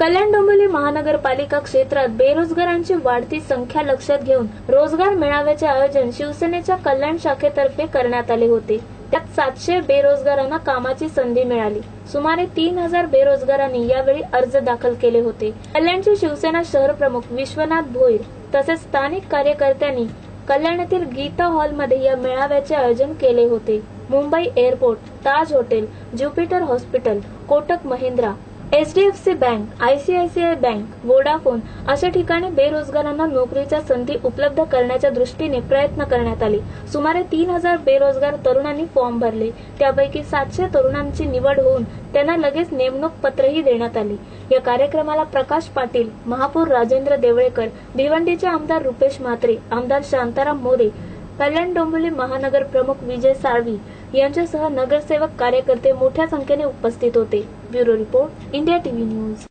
कल्याण डोंबिवली महानगरपालिका क्षेत्रात बेरोजगारांची वाढती संख्या लक्षात घेऊन रोजगार मेळाव्याचे आयोजन शिवसेनेच्या कल्याण शाखेतर्फे करण्यात आले होते. त्यात सातशे बेरोजगारांना कामाची संधी मिळाली. सुमारे तीन हजार बेरोजगारांनी यावेळी अर्ज दाखल केले होते. कल्याणचे शिवसेना शहर प्रमुख विश्वनाथ भोईर तसेच स्थानिक कार्यकर्त्यांनी कल्याण येथील गीता हॉलमध्ये या मेळाव्याचे आयोजन केले होते. Mumbai airport Taj hotel Jupiter hospital Kotak Mahindra HDFC bank ICICI bank Vodafone अशा ठिकाणी बेरोजगारांना नोकरीच्या संधी उपलब्ध करण्याच्या दृष्टीने प्रयत्न करण्यात आले. सुमारे तीन हजार बेरोजगार तरुणांनी फॉर्म भरले. त्यापैकी सातशे तरुणांची निवड होऊन त्यांना लगेच नेमणूक पत्रही देण्यात आली. या कार्यक्रमाला प्रकाश पाटील महापौर राजेंद्र देवळेकर भिवंडीचे आमदार रुपेश म्हात्रे आमदार शांताराम मोरे कल्याण डोंबिवली महानगर प्रमुख विजय साळवी यांच्यासह नगरसेवक कार्यकर्ते मोठ्या संख्येने उपस्थित होते. Bureau report India TV news.